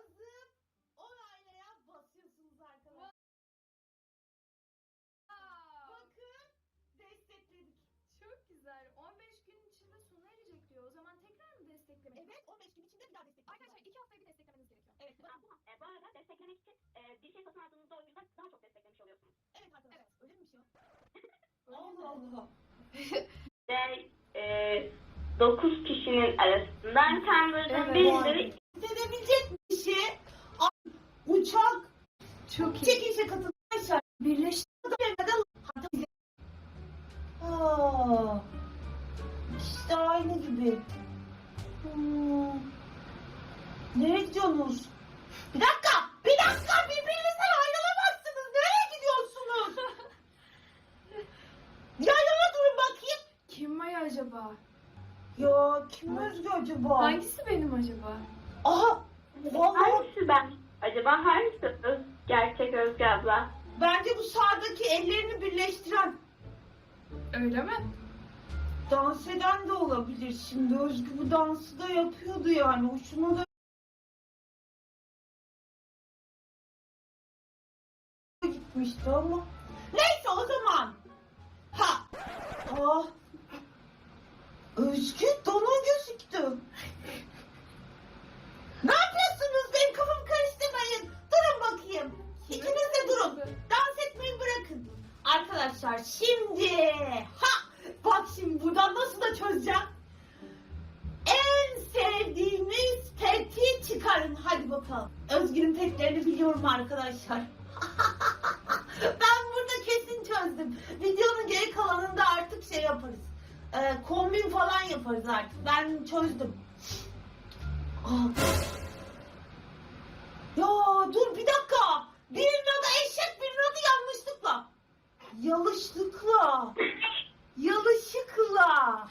yazıp onaylaya basıyorsunuz arkadaşlar. Bakın destekledik. Çok güzel. 15 gün içinde sona erecek diyor. O zaman tekrar mı desteklemek? Evet 15 gün içinde bir daha destekledik. Arkadaşlar 2 haftayı bir desteklemeniz gerekiyor. Evet, Bu, bu, e, bu arada desteklemek için e, bir şey satın aldığınızda o yüzden daha çok desteklemiş oluyorsunuz. evet arkadaşlar. Evet. Öyle mi bir şey var? Öyle Allah? Allah. Ve e, 9 kişinin arasından Tumblr'ın Evet. birileri Denebilecek bir şey. Ay, Uçak Çok iyi. çekişe katıldı arkadaşlar. Birleş. Demeden hatta bize- Aa, işte aynı gibi. Hmm. Nereye gidiyorsunuz? Bir dakika! Bir dakika! Birbirinizden ayrılamazsınız. Nereye gidiyorsunuz? Yan yana durun bakayım. Kim Maya acaba? Ya kim Özgü acaba? Hangisi benim acaba? Aha! Vallahi Hangisi ben? Acaba hangisi gerçek Özge abla? bence bu sağdaki ellerini birleştiren Öyle mi? dans eden de olabilir şimdi. Özgü bu dansı da yapıyordu yani. Hoşuma da gitmişti ama. Neyse o zaman. Ha. Ah. Özgü donun gözüktü. Şimdi ha bak şimdi buradan nasıl da çözeceğim. En sevdiğiniz peti çıkarın. Hadi bakalım. Özgür'ün petlerini biliyorum arkadaşlar. ben burada kesin çözdüm. Videonun geri kalanında artık şey yaparız. Ee, kombin falan yaparız artık. Ben çözdüm. Aa. Ya dur bir dakika. Birinin adı eşek, birinin adı yanlışlıkla. Yalışlıkla. Yalışıkla.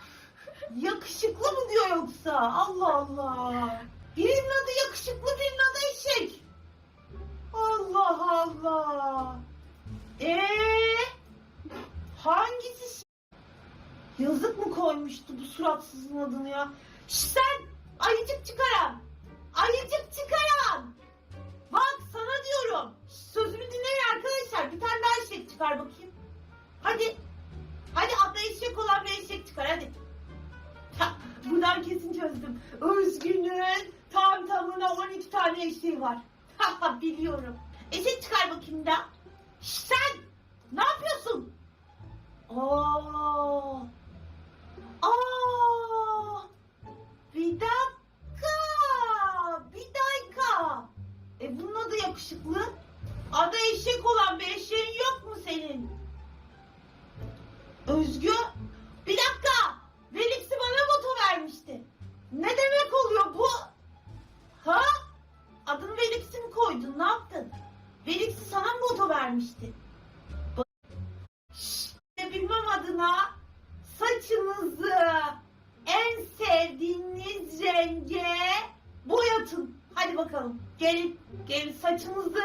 Yakışıklı mı diyor yoksa? Allah Allah. Birinin adı yakışıklı, birinin adı eşek. Allah Allah. Ee, hangisi? Yazık mı koymuştu bu suratsızın adını ya? Şş, sen ayıcık çıkaran. Ayıcık çıkaran. Bak sana diyorum. Şş, Sözümü dinleyin arkadaşlar. Bir tane daha eşek çıkar bakayım. Hadi. Hadi adı eşek olan bir eşek çıkar hadi. Ha, Buradan kesin çözdüm. Özgün'ün tam tamına 12 tane eşeği var. Haha, Biliyorum. Eşek çıkar bakayım da. Şş, sen ne yapıyorsun? Aa. Aa. Bir dakika. Bir dakika. E bunun adı yakışıklı. Adı eşek olan bir eşeğin yok mu senin? Özgü. Bir dakika. Velix'i bana moto vermişti. Ne demek oluyor bu? Ha? Adını Velix'i mi koydun? Ne yaptın? Velix'i sana mı moto vermişti? Ba- Şşş, ne bilmem adına saçınızı en sevdiğiniz renge boyatın. Hadi bakalım. Gelin, gelin saçınızı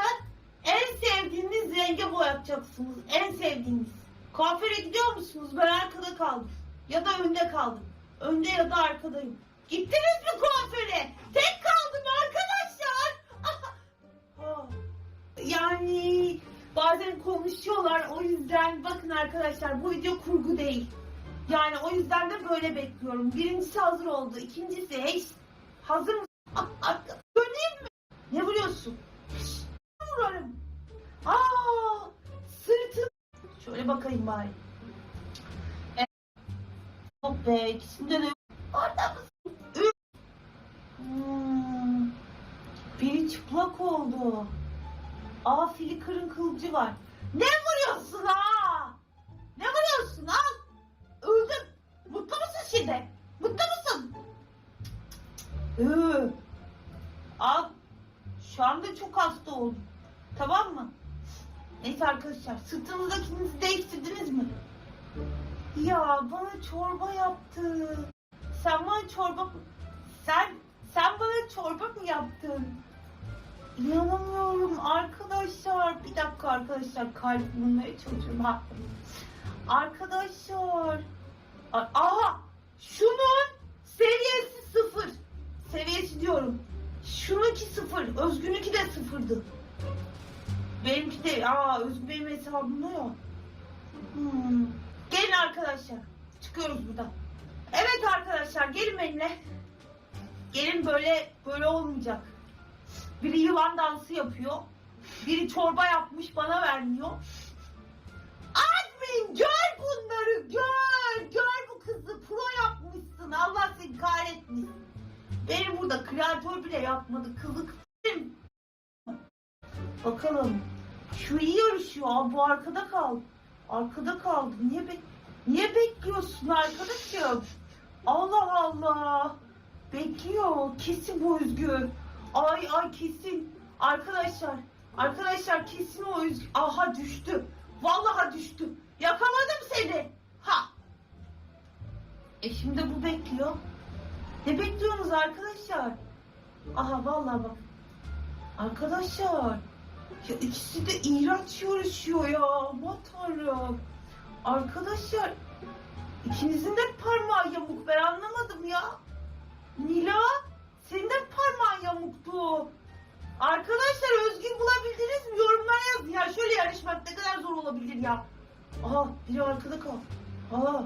en sevdiğiniz renge boyatacaksınız. En sevdiğiniz. Kuaföre gidiyor musunuz? Ben arkada kaldım. Ya da önde kaldım. Önde ya da arkadayım. Gittiniz mi kuaföre? Tek kaldım arkadaşlar. Ha. yani bazen konuşuyorlar. O yüzden bakın arkadaşlar bu video kurgu değil. Yani o yüzden de böyle bekliyorum. Birincisi hazır oldu. İkincisi hey hazır mısın? Ah, arka- Döneyim mi? Ne vuruyorsun? Vurarım. Aa, sırtın. Şöyle bakayım bari. Be ikisinde de. Orada mısın? Üç. Hmm. Biri çıplak oldu. Aa Flickr'ın kılıcı var. Ne vuruyorsun ha? Ne vuruyorsun ha? Öldüm. Mutlu musun şimdi? Mutlu musun? Ee, al. Şu anda çok hasta oldum. Tamam mı? Neyse arkadaşlar sırtınızdakinizi değiştirdiniz mi? Ya bana çorba yaptı. Sen bana çorba sen sen bana çorba mı yaptın? İnanamıyorum arkadaşlar. Bir dakika arkadaşlar kalp bulmaya çalışıyorum. Ha. Arkadaşlar. Aha şunun seviyesi sıfır. Seviyesi diyorum. Şu Şununki sıfır. Özgün'ünki de sıfırdı. Benimki de aa Özgün benim hesabımda ya. Hmm. Gelin arkadaşlar. Çıkıyoruz buradan. Evet arkadaşlar gelin benimle. Gelin böyle böyle olmayacak. Biri yılan dansı yapıyor. Biri çorba yapmış bana vermiyor. Admin gör bunları gör. Gör bu kızı pro yapmışsın. Allah seni kahretmesin. Benim burada kreatör bile yapmadı. Kızık. Bakalım. Şu iyi yarışıyor. Bu arkada kaldı. Arkada kaldı. Niye be Niye bekliyorsun arkadaşım? Allah Allah. Bekliyor. Kesin bu Özgür. Ay ay kesin. Arkadaşlar. Arkadaşlar kesin o Özgür. Aha düştü. Vallahi düştü. Yakaladım seni. Ha. E şimdi bu bekliyor. Ne bekliyorsunuz arkadaşlar? Aha vallahi bak. Arkadaşlar. Ya ikisi de iğrenç yarışıyor ya. Aman tanrım. Arkadaşlar. ikinizin de parmağı yamuk. Ben anlamadım ya. Nila. Senin de parmağın yamuktu. Arkadaşlar Özgür bulabildiniz mi? Yorumlara yazın ya. Şöyle yarışmak ne kadar zor olabilir ya. Aha biri arkada kal. Aa.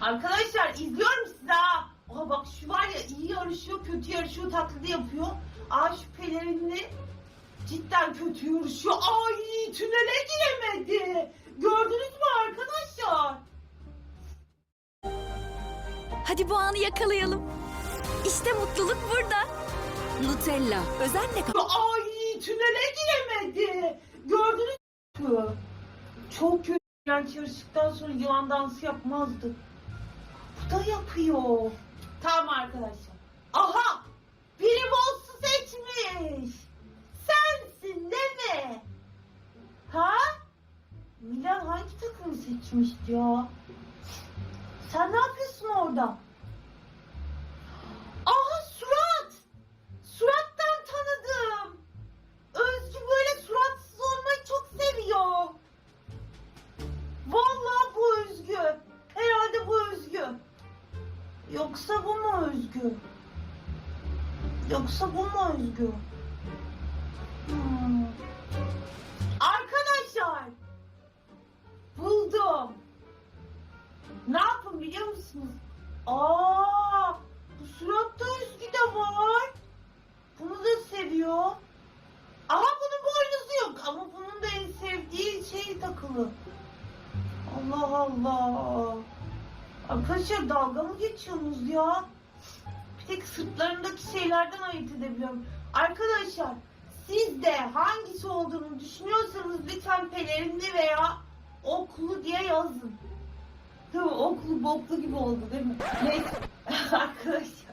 Arkadaşlar izliyorum sizi ha. Aa bak şu var ya iyi yarışıyor, kötü yarışıyor, taklidi yapıyor. Aa şu pelerinli cidden kötü yarışıyor. Ay tünele giremedi. Gördünüz mü arkadaşlar? Hadi bu anı yakalayalım. İşte mutluluk burada. Nutella özenle kal. Ay tünele giremedi. Gördünüz mü? Çok kötü. Yani yarıştıktan sonra yılan dansı yapmazdı. Bu da yapıyor. Tamam arkadaşlar. Aha! Biri Wolf'u seçmiş. Sensin değil mi? Ha? Milan seçmişti ya? Sen ne yapıyorsun orada? Ne yapın biliyor musunuz? Aa, bu suratta Özgü de var. Bunu da seviyor. Ama bunun boynuzu yok. Ama bunun da en sevdiği şey takılı. Allah Allah. Arkadaşlar dalga mı geçiyorsunuz ya? Bir tek sırtlarındaki şeylerden ayırt edebiliyorum. Arkadaşlar siz de hangisi olduğunu düşünüyorsanız lütfen pelerinli veya oklu diye yazın. Mi? Oklu boklu gibi oldu değil mi? Neyse arkadaşlar.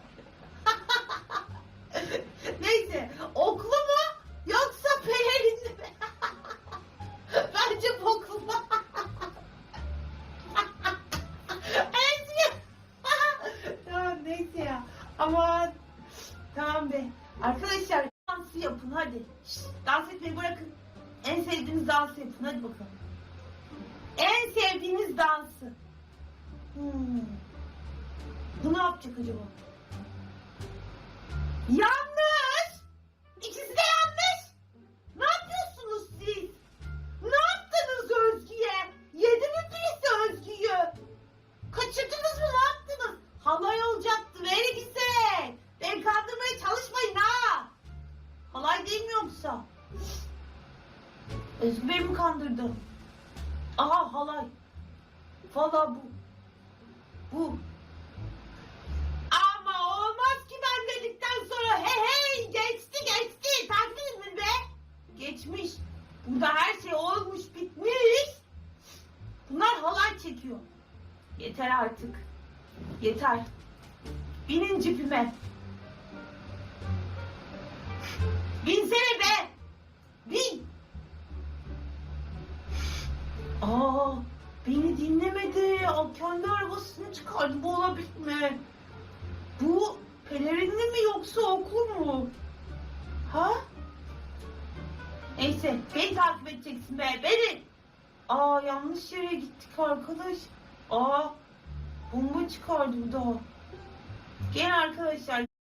Hmm. Bu ne yapacak acaba? Yanlış. Yeter artık. Yeter. Binin cipime. Binsene be. Bin. Aa, beni dinlemedi. O kendi arabasını çıkardı. Bu olabilir mi? Bu pelerinli mi yoksa okul mu? Ha? Neyse, beni takip edeceksin be, beni. Aa, yanlış yere gittik arkadaş. Aa, bomba çıkardı bu da. Gel arkadaşlar.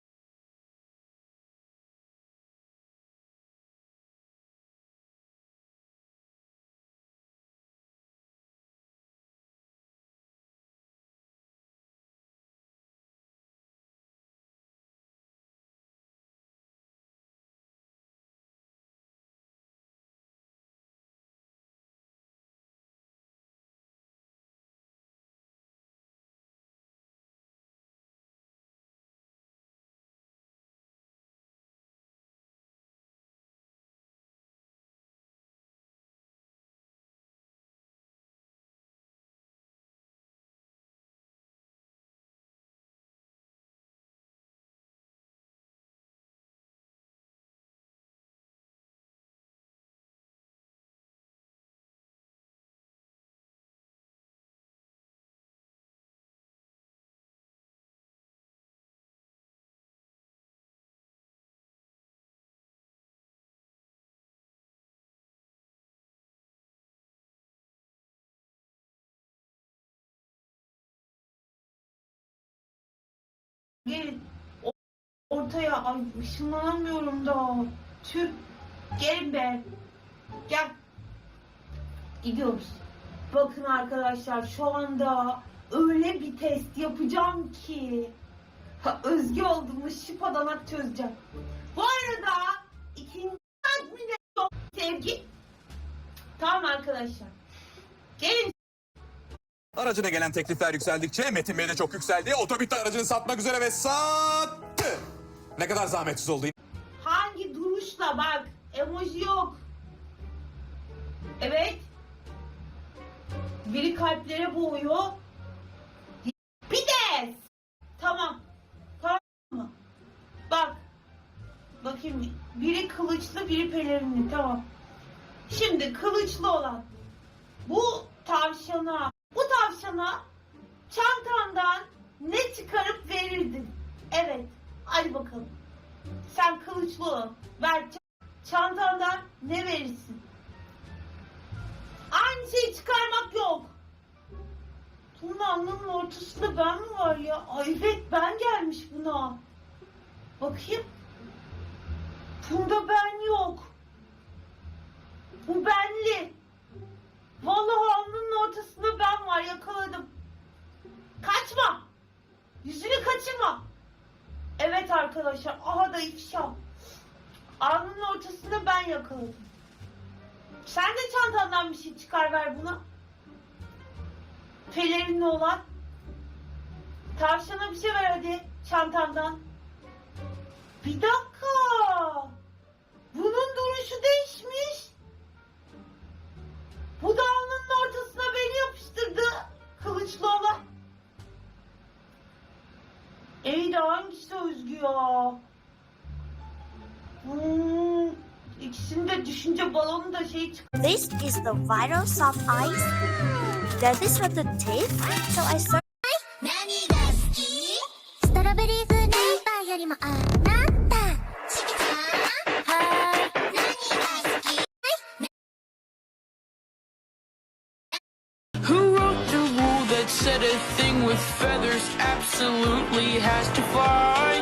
Gelin. O- Ortaya. Ay ışınlanamıyorum da. Tüh. Gelin be. Gel. Gidiyoruz. Bakın arkadaşlar şu anda öyle bir test yapacağım ki. Ha, Özge olduğumu şıpadanak çözeceğim. Bu arada ikinci admine yok. Sevgi. Tamam arkadaşlar. Gelin Aracına gelen teklifler yükseldikçe Metin Bey de çok yükseldi. Otobitti aracını satmak üzere ve sattı. Ne kadar zahmetsiz oldu. hangi duruşla bak emoji yok. Evet. Biri kalplere boğuyor. Bir de. Tamam. Tamam mı? Bak. Bakayım. Biri kılıçlı, biri pelerinli. Tamam. Şimdi kılıçlı olan. Bu tavşana. Tavşana çantandan ne çıkarıp verirdin? Evet. Hadi bakalım. Sen kılıçlı olan. Ver çantandan ne verirsin? Aynı şeyi çıkarmak yok. Bunun alnının ortasında ben mi var ya? Ay evet ben gelmiş buna. Bakayım. Bunda ben yok. Bu benli. Ortasında ben var yakaladım. Kaçma. Yüzünü kaçırma. Evet arkadaşlar. Aha da ifşa. Alnının ortasında ben yakaladım. Sen de çantandan bir şey çıkar ver buna. Pelerinli olan. Tavşana bir şey ver hadi çantandan. Bir dakika. balonu da şey çık. This is the viral soft ice. Does this have the tape? So I searched. 何が好きストロベリー風ナンバーよりもあなたはい何が好き Who wrote the rule that said a thing with feathers absolutely has to fly?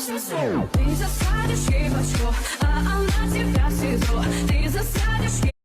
снесу Ты засадишь ей бочко, а она тебя свезу Ты засадишь ей